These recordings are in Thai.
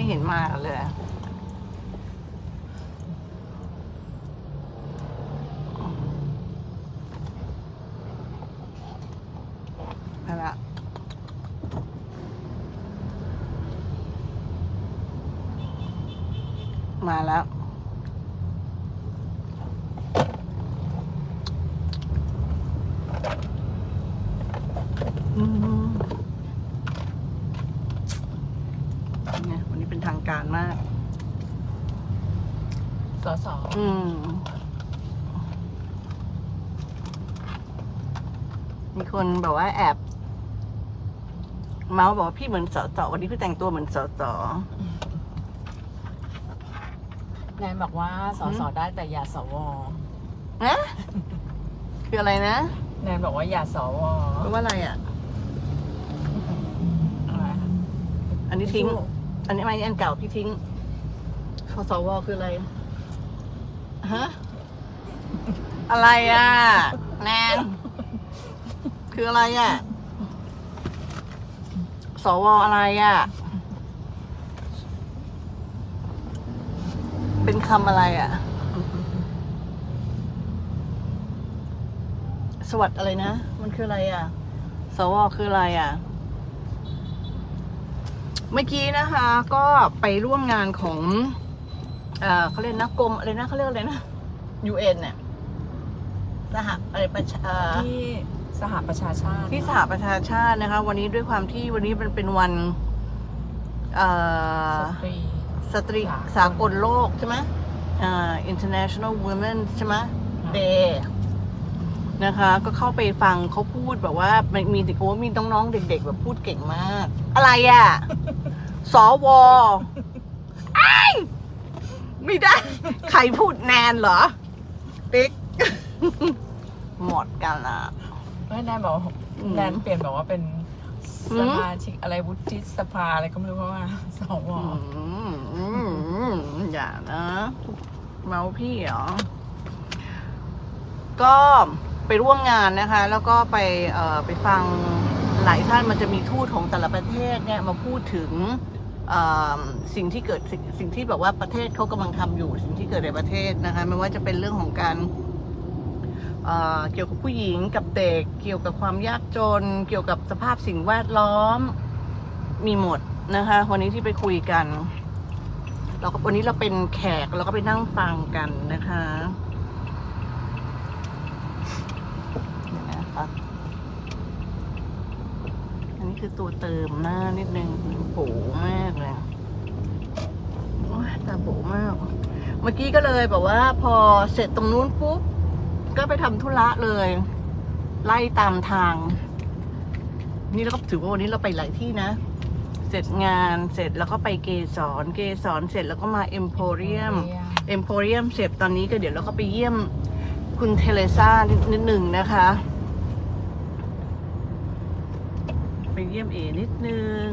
ไม่เห็นมาเลยเอาละมาแล้ว อืมเนี่ยวันนี้เป็นทางการมาก สสอืมมีคนแบบว่าแอบ เมาส์บอกว่าพี่เหมือนสอสอวันนี้พี่แต่งตัวเหมือนสอสอ แนนบอกว่าสสได้แต่อย่าสวนะคืออะไรนะแนนบอกว่าอย่าสวแปลว่าอะไรอะ อะไรคะอันนี้ทิ้ง อันนี้ไม่อันเก่าพี่ทิ้งสสวคืออะไร ฮะ อะไรอะแนนคืออะไรอะ สวอะไรอะ เป็นคำอะไรอะ สวัสดอะไรนะ มันคืออะไรอะ สวคืออะไรอะเมื่อกี้นะคะ ก็ไปร่วมงานของ เอ่อเขาเรียกนะกรมอะไรนะเขาเรียกอะไรนะ UN เนี่ยสหอะไรประชาเอ่อที่สหประชาชาติที่สหประชาชาตินะคะ วันนี้ด้วยความที่วันนี้มันเป็นวันเอ่อสตรีสตรีสากลสากลโลกใช่ไหมอ่า International Women ใช่ไหม Day นะคะ ก็เข้าไปฟังเขาพูดแบบว่ามันมีโอ้มีน้องๆ เด็ก ๆ แบบพูดเก่งมาก อะไรอะ สวไอ้าย ไม่ได้ ใครพูดแนนเหรอ ติ๊ก หมดกันละ ไม่แนนบอกว่าอืมแนนเปลี่ยนบอกว่าเป็นอืสมมาชิกอะไรวุฒิสภาอะไรก็ไม่รู้เพราะว่าสวอืมอืมอืมอย่านะ เมาพี่เหรอ ก็ไปร่วมงานนะคะ แล้วก็ไปเอ่อไปฟังหลายท่านมันจะมีทูตของแต่ละประเทศเนี่ยมาพูดถึงเอ่อ สิ่งที่เกิดสิ่งสิ่งที่แบบว่าประเทศเขากำลังทำอยู่ สิ่งที่เกิดในประเทศนะคะไม่ว่าจะเป็นเรื่องของการเเกี่ยวกับผู้หญิงกับเด็ก เกี่ยวกับความยากจน เกี่ยวกับสภาพสิ่งแวดล้อมมีหมดนะคะ วันนี้ที่ไปคุยกันเราก็วันนี้เราเป็นแขกเราก็ไปนั่งฟังกันนะคะเดี๋ยวนะคะอั นนี้คือตัวเติมหน้านิดนึงโผมากเลยโอ้ยตาโผมาก เมื่อกี้ก็เลยแบบว่า พอเสร็จตรงนู้นปุ๊บ ก็ไปทำธุระเลย ไล่ตามทาง นี่เราก็ถือว่าวันนี้เราไปหลายที่นะ เสร็จงานเสร็จแล้วก็ไปเกสรเกสรเสร็จแล้วก็มาเอ็มโพเรียมเอ็มโพเรียมเสร็จตอนนี้ก็เดี๋ยวเราก็ไปเยี่ยมคุณเทเลซ่านิดนิดหนึ่งนะคะ ไป เยี่ยมเอนิดนึง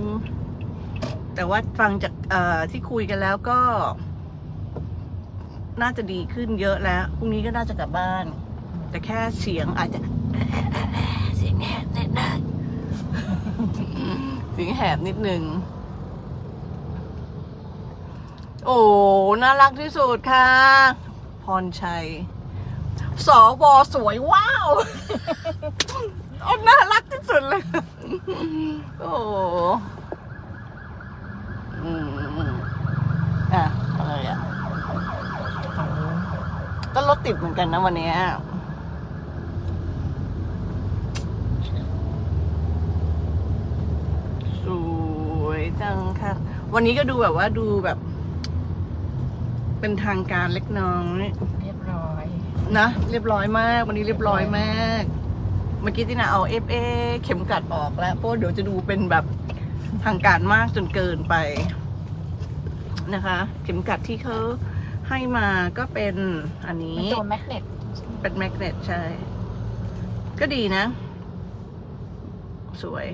แต่ว่าฟังจากที่คุยกันแล้วก็ น่าจะดีขึ้นเยอะแล้วพรุ่งนี้ก็น่าจะกลับบ้าน แต่แค่เสียงอาจจะ เสียงแหบนิดนึงเสียงแหบนิดนึง โอ้น่ารักที่สุดค่ะ พรชัยสวสวยว้าว น่ารักที่สุดเลย โอ้อืมอะอะไรอะฝั่งนู้นก็รถติดเหมือนกันนะวันเนี้ยสวยจังค่ะ วันนี้ก็ดูแบบว่าดูแบบ เป็นทางการเล็กน้อย เรียบร้อย นะ เรียบร้อยมาก วันนี้เรียบร้อยมาก เมื่อกี้ที่นาเอาเอฟเอเข็มกัดออกแล้วเพราะว่าเดี๋ยวจะดูเป็นแบบทางการมากจนเกินไปนะคะ เข็มกัดที่เขาให้มาก็เป็นอันนี้เป็นตัวแมกเนตเป็นแมกเนตใช่ ก็ดีนะ สวย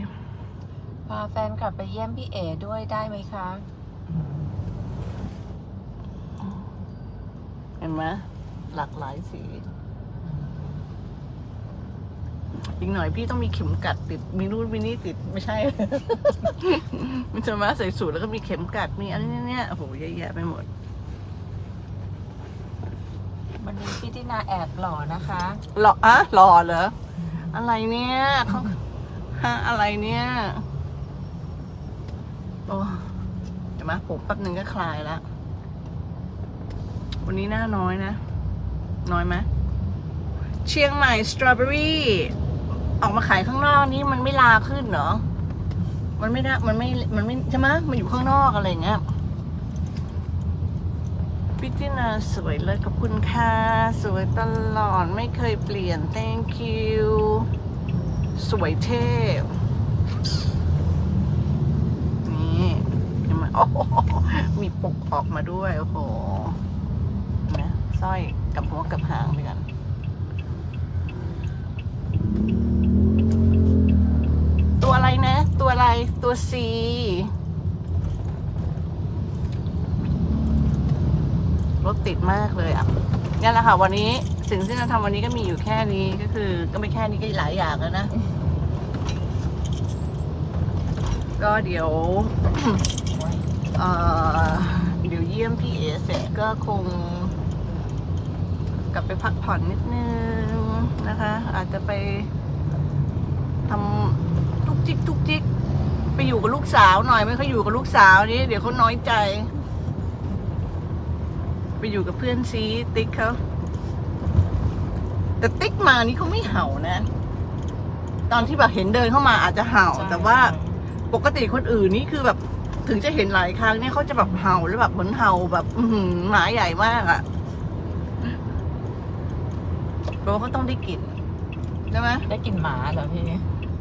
พาแฟนกลับไปเยี่ยมพี่เอด้วยได้ไหมคะ เห็นไหมหลากหลายสี อีกหน่อยพี่ต้องมีเข็มกัดติด มีนู่นมีนี่ติดไม่ใช่ มันจะมาใส่สูทแล้วก็มีเข็มกัดมีอะไรเนี่ยๆโอ้โหเยอะแยะไปหมด วันนี้พี่ตินาแอบหล่อนะคะ หล่ออะหล่อเหรอ อะไรเนี่ยเขาฮะอะไรเนี่ยโอ้เห็นไหมผมแป๊บหนึ่งก็คลายแล้ววันนี้หน้าน้อยนะ น้อยไหมเชียงใหม่สตรอเบอรี่ ออกมาขายข้างนอกนี่มันไม่ลาขึ้นเหรอ มันไม่ได้มันไม่ มันไม่ใช่ไหมมันอยู่ข้างนอกอะไรเงี้ยพี่จินาสวยเลยขอบคุณค่ะ สวยตลอดไม่เคยเปลี่ยน thank you สวยเท่นี่เห็นไหมโอ้มีปกออกมาด้วย โอ้โหนะสร้อยกับหัวกับหางด้วยกันตัวอะไร นะ ตัวอะไร ตัว C รถติดมากเลยอะนี่แหละค่ะวันนี้สิ่งที่เราทำวันนี้ก็มีอยู่แค่นี้ก็คือ ก็ไม่แค่นี้ก็หลายอย่างแล้วนะ ก็เดี๋ยวเออเดี๋ยวเยี่ยมพี่เอเสร็จก็คง กลับไปพักผ่อนนิดนึงนะคะ อาจจะไปทำ ทุกจิกทุกจิกไปอยู่กับลูกสาวหน่อยไม่เขาอยู่กับลูกสาวนี่เดี๋ยวเขาน้อยใจ ไปอยู่กับเพื่อนซีติ๊กเขาแต่ติ๊กมานี่เขาไม่เห่านะ ตอนที่แบบเห็นเดินเข้ามาอาจจะเห่า แต่ว่าปกติคนอื่นนี่คือแบบ ถึงจะเห็นหลายครั้งเนี่ยเขาจะแบบเห่าแล้วแบบเหมือนเห่าแบบอือหือหมาใหญ่มากอะ่ะเพราะว่าเขาต้องได้กลิ่นใช่ไหมได้กลินหมาเหรอพี่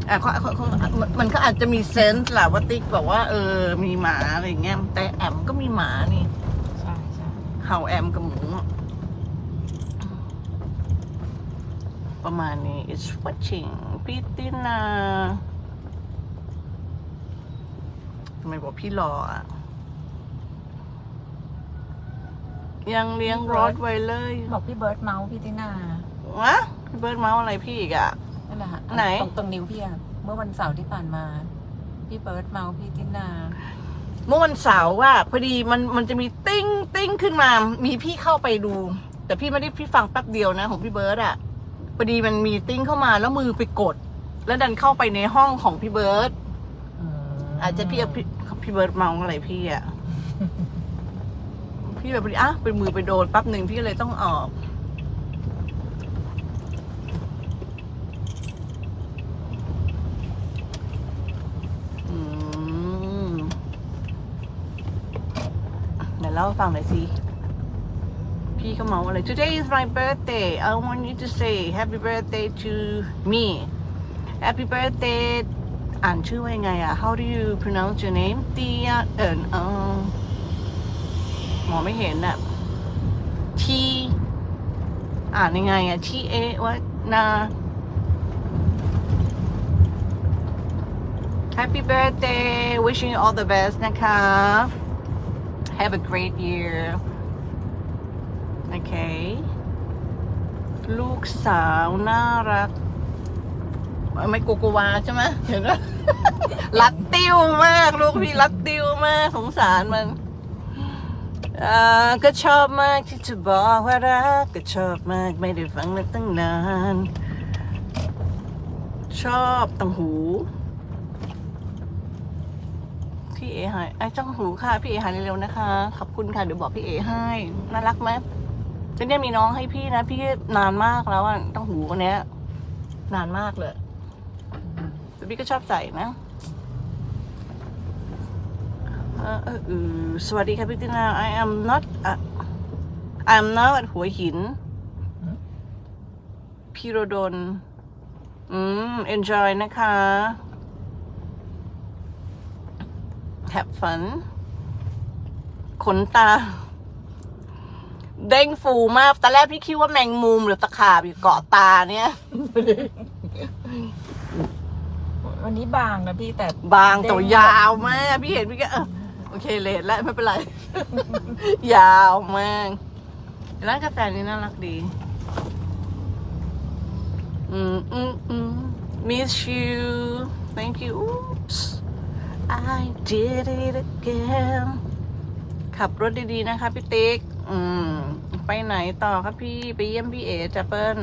อะเขาเขาเขามันมันก็อาจจะมีเซนส์แหละว่าติ๊กบอกว่าเออ มีหมาอะไรอย่างเงี้ยแต่แอมก็มีหมานี่ใช่ใช่เห่าแอมกับหมูอะประมาณนี้ it's watching พี่ตินาทำไมบอกพี่รออะ ยังเลี้ยงรถไว้เลย บอกพี่เบิร์ดเมาส์พี่ตินาวะพี่เบิร์ดเมาส์อะไรพี่อีกอะ นั่นแหละฮะไหน ตรงตรงนิ้วพี่อะเมื่อวันเสาร์ที่ผ่านมา พี่เบิร์ดเมาส์พี่ตินาเมื่อวันเสาร์ว่าพอดีมันมันจะมีติ้งติ้งขึ้นมา มีพี่เข้าไปดู แต่พี่ไม่ได้พี่ฟังแป๊บเดียวนะ ของพี่เบิร์ดอะพอดีมันมีติ้งเข้ามาแล้วมือไปกด แล้วดันเข้าไปในห้องของพี่เบิร์ดมอาจจะพี่เอาพี่พี่เบิร์ดเมาอะไรพี่อะพี่แบบพอดีอะเป็นมือไปโดนแป๊บหนึ่งพี่ก็เลยต้องออก อืม เดี๋ยวเล่าฟังหน่อยสิ พี่เขาเมาอะไร Today is my birthday I want you to say happy birthday to me happy birthday อ่านชื่อว่ายังไงอะ How do you pronounce your name เตียเอิญเออหมอไม่เห็นอะทีอ่านยังไงอะ T A ว่านา Happy birthday wishing you all the best นะคะ Have a great year โอเคลูกสาวน่ารัก ไม่โกโกวาใช่ไหมเห็นไหมรัดติ้วมาก ลูกพี่รัดติ้วมากสงสารมันก็ชอบมากที่จะบอกว่ารัก ก็ชอบมากไม่ได้ฟังมาตั้งนาน ชอบตังหู พี่เอหายไอ้จังหูค่ะ พี่เอหายเร็วๆนะคะ ขอบคุณค่ะเดี๋ยวบอกพี่เอให้น่ารักไหมจะเนี่ยมีน้องให้พี่นะ พี่นานมากแล้วอะตังหูคนเนี้ยนานมากเลยแต่พี่ก็ชอบใส่นะเออเออเออสวัสดีค่ะพี่ตินา I am not uh, I am not at หัวหินพีโรดนอืม enjoy นะคะ have fun ขนตา เด้งฟูมาก ตอนแรกพี่คิดว่าแมงมุมหรือตะขาบอยู่เกาะตาเนี่ย วันนี้บางนะพี่แต่บางตัวยาวมาก พี่เห็นพี่ก็เออโอเคเลทแล้วไม่เป็นไร ยาวมากร้านกาแฟนี่น่ารักดี อืมอืมอืม miss you thank you oops I did it again ขับรถดีๆนะคะพี่ติ๊กอืม ไปไหนต่อครับพี่ ไปเยี่ยมพี่เอ๋จัปเปิล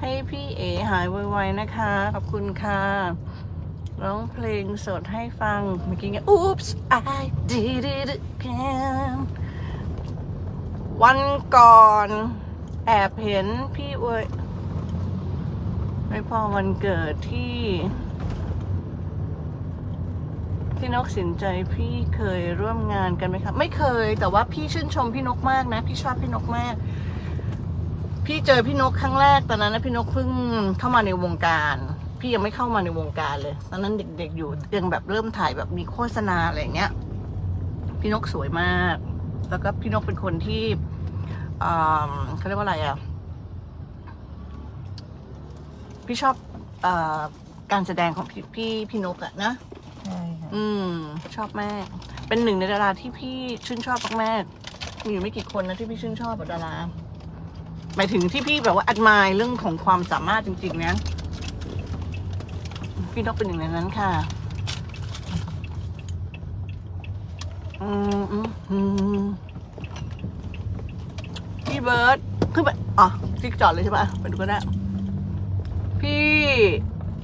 ให้พี่เอ๋หายไวๆนะคะ ขอบคุณค่ะ ร้องเพลงสดให้ฟัง เมื่อกี้ไง oops I did it again วันก่อน แอบเห็นพี่เวยไม่พอวันเกิดที่ พี่นกสินใจพี่เคยร่วมงานกันไหมครับไม่เคยแต่ว่าพี่ชื่นชมพี่นกมากนะ พี่ชอบพี่นกมาก พี่เจอพี่นกครั้งแรกตอนนั้นนะพี่นกเพิ่งเข้ามาในวงการ พี่ยังไม่เข้ามาในวงการเลย ตอนนั้นเด็ก ๆ อยู่ยังแบบเริ่มถ่ายแบบมีโฆษณาอะไรเงี้ย พี่นกสวยมาก แล้วก็พี่นกเป็นคนที่อ่าเขาเรียกว่าอะไรอะพี่ชอบอาการแสดงของพี่พี่พี่นกอะนะ ใช่ค่ะอืม ชอบมาก เป็นหนึ่งในดาราที่พี่ชื่นชอบมากๆมีอยู่ไม่กี่คนนะที่พี่ชื่นชอบแบบดารา หมายถึงที่พี่แบบว่าอัดมายเรื่องของความสามารถจริงๆนะพี่นกเป็นหนึ่งในนั้นค่ะอืมอืมอืมพี่เบิร์ดขึ้นไปอ๋อที่จอดเลยใช่ปะไปดูก็ได้ พี่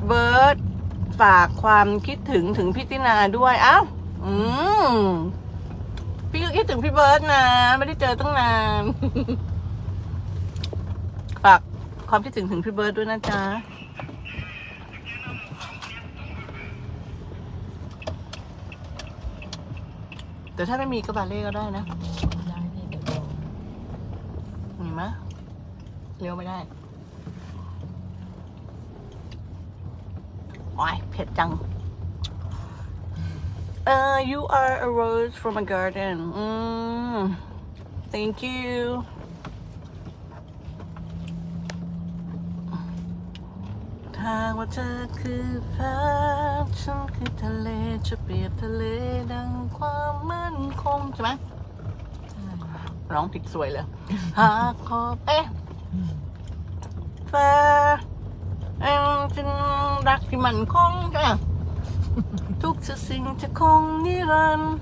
เบิร์ด ฝากความคิดถึงถึงพี่ตินาด้วยเอ้าอืมพี่ก็คิดถึงพี่เบิร์ดนะ ไม่ได้เจอตั้งนานฝากความคิดถึงถึงพี่เบิร์ดด้วยนะจ๊ะแต่ถ้าไม่มีก็บาเล่ก็ได้นะได้พี่เดี๋ยวดูมีไหมยเลี้ยวไม่ได้ โอ้ยเผ็ดจัง Uh, you are a rose from a garden. Mm, thank you. ถ้าว่าเธอคือฟ้าฉันคือทะเลจะเปรียบทะเลดังความมั่นคงใช่ไหมร้องผิดสวยเลยหากขอบเอ๊ะฟ้าเอ็มเป็น รักที่มันคงใช่ไหมทุกสิ่งจะคงนิรันดร์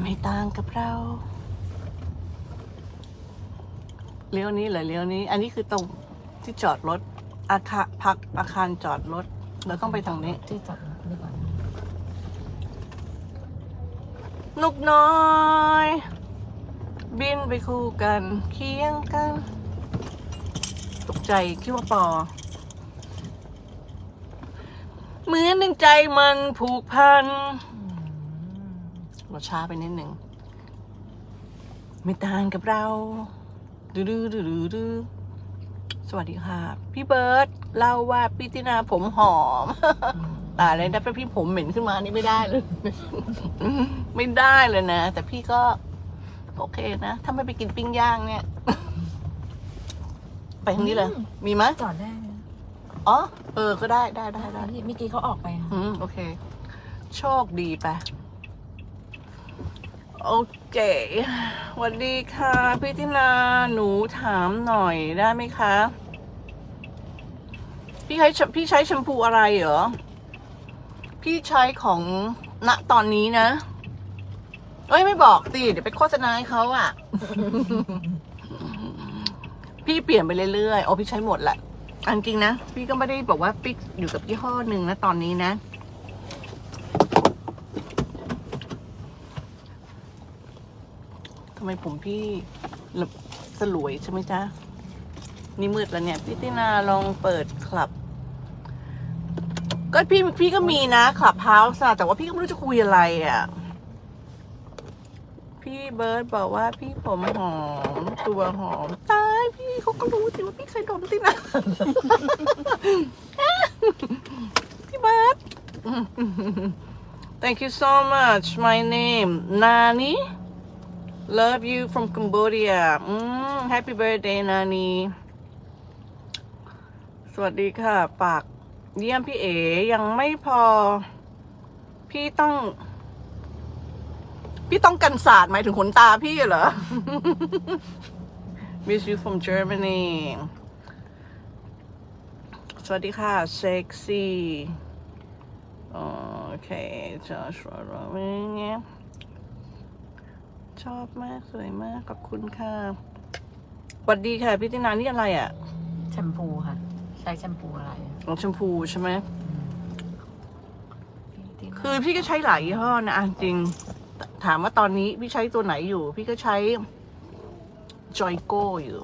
ไม่ต่างกับเราเลี้ยวนี้เหรอเลี้ยวนี้ อันนี้คือตรงที่จอดรถอาคารพักอาคารจอดรถเราต้องไปทางนี้ ที่จอดรถดีกว่านกน้อย บินไปคู่กัน เคียงกัน ตกใจคิดว่าปอ เหมือนหนึ่งใจมันผูกพันเราช้าไปนิดหนึ่งไม่ต่างกับเราดูดูดูดูดูสวัสดีค่ะ พี่เบิร์ตเล่าว่าพี่ตินาผมหอมตายเลยนะถ้าพี่ผมเหม็นขึ้นมานี่ไม่ได้เลย ไม่ได้เลยนะ แต่พี่ก็ โอเคนะ ถ้าไม่ไปกินปิ้งย่างเนี่ย ไปทางนี้เลย มีไหมจอดได้ อ๋อ เออ ก็ได้ได้ได้ได้พี่เมื่อกี้เขาออกไปค่ะอืม โอเค โชคดีไป โอเคสวัสดีค่ะ พี่ตินาหนูถามหน่อยได้ไหมคะ พี่ใช้แชพี่ใช้แชมพูอะไรเหรอ พี่ใช้ของณตอนนี้นะ เอ้ย ไม่บอกสิเดี๋ยวไปโฆษณาให้เขาอะพี่เปลี่ยนไปเรื่อยๆ โอ้พี่ใช้หมดแหละ อันจริงนะ พี่ก็ไม่ได้บอกว่าฟิกอยู่กับยี่ห้อหนึ่งนะตอนนี้นะ ทำไมผมพี่สลวยใช่ไหมจ๊ะ นี่มืดแล้วเนี่ย พี่ตินาลองเปิดคลับ ก็พี่พี่ก็มีนะคลับเฮาส์แต่ว่าพี่ก็ไม่รู้จะคุยอะไรอะพี่เบิร์ดบอกว่าพี่ผมหอม ตัวหอมตา พี่เขาก็รู้สิว่าพี่เคยดมตินะพี่เบิร์ด Thank you so much my name Nani Love you from Cambodia อืม Happy birthday Nani สวัสดีค่ะ ปากเยี่ยมพี่เอ๋ยังไม่พอ พี่ต้อง พี่ต้องกันศาสตร์หมายถึงขนตาพี่เหรอ Miss you from Germany สวัสดีค่ะเซ็กซี่โอเคจอชัวร์เงี้ยชอบมาก สวยมาก ขอบคุณค่ะสวัสดีค่ะ พี่ตินานี่อะไรอะ แชมพูค่ะ ใช้แชมพูอะไรของชมพูใช่ไหมพี่ตินาคือพี่ก็ใช้หลายยี่ห้อนะอะจริง ถามว่าตอนนี้พี่ใช้ตัวไหนอยู่ พี่ก็ใช้ จอยโก้อยู่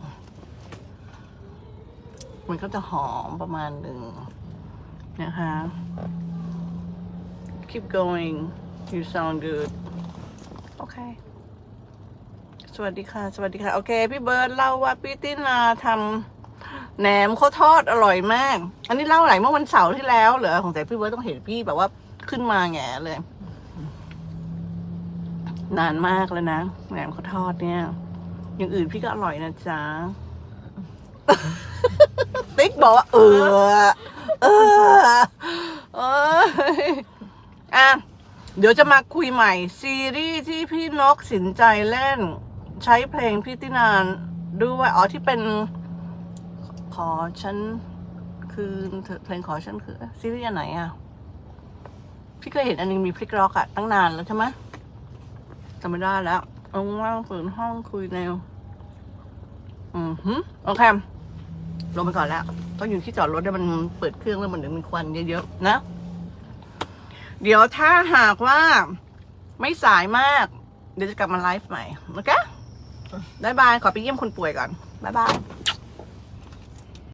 มันก็จะหอมประมาณหนึ่งนะคะ keep going you sound good โอเค สวัสดีค่ะ สวัสดีค่ะ โอเค พี่เบิร์ดเล่าว่าพี่ตินาทำแหนมข้าวทอดอร่อยมาก อันนี้เล่าไหนเมื่อวันเสาร์ที่แล้วเหรอของแต่พี่เบิร์ดต้องเห็นพี่แบบว่าขึ้นมาแง่เลย นานมากแล้วนะแหนมข้าวทอดเนี่ย อย่างอื่นพี่ก็อร่อยนะจ๊ะ ติ๊กบอกว่าเออ เออเอยอะ เดี๋ยวจะมาคุยใหม่ ซีรีส์ที่พี่นกสินใจเล่น ใช้เพลงพี่ตินานด้วยอ๋อที่เป็น ขอฉันคืนเธอเพลงขอฉันคือซีรีส์อันไหนอะ พี่เคยเห็นอันนึงมีพลิกล็อกอะตั้งนานแล้วใช่ไหมจำไม่ได้แล้ว ว่างฝืนห้องคุยแนว อืมฮึโอเคลงไปก่อนแล้วต้องอยู่ที่จอดรถเนี่ยมันเปิดเครื่องแล้วมันถึงมีควันเยอะๆนะ เดี๋ยวถ้าหากว่าไม่สายมาก เดี๋ยวจะกลับมาไลฟ์ใหม่ โอเคบายบาย ขอไปเยี่ยมคนป่วยก่อนบายบาย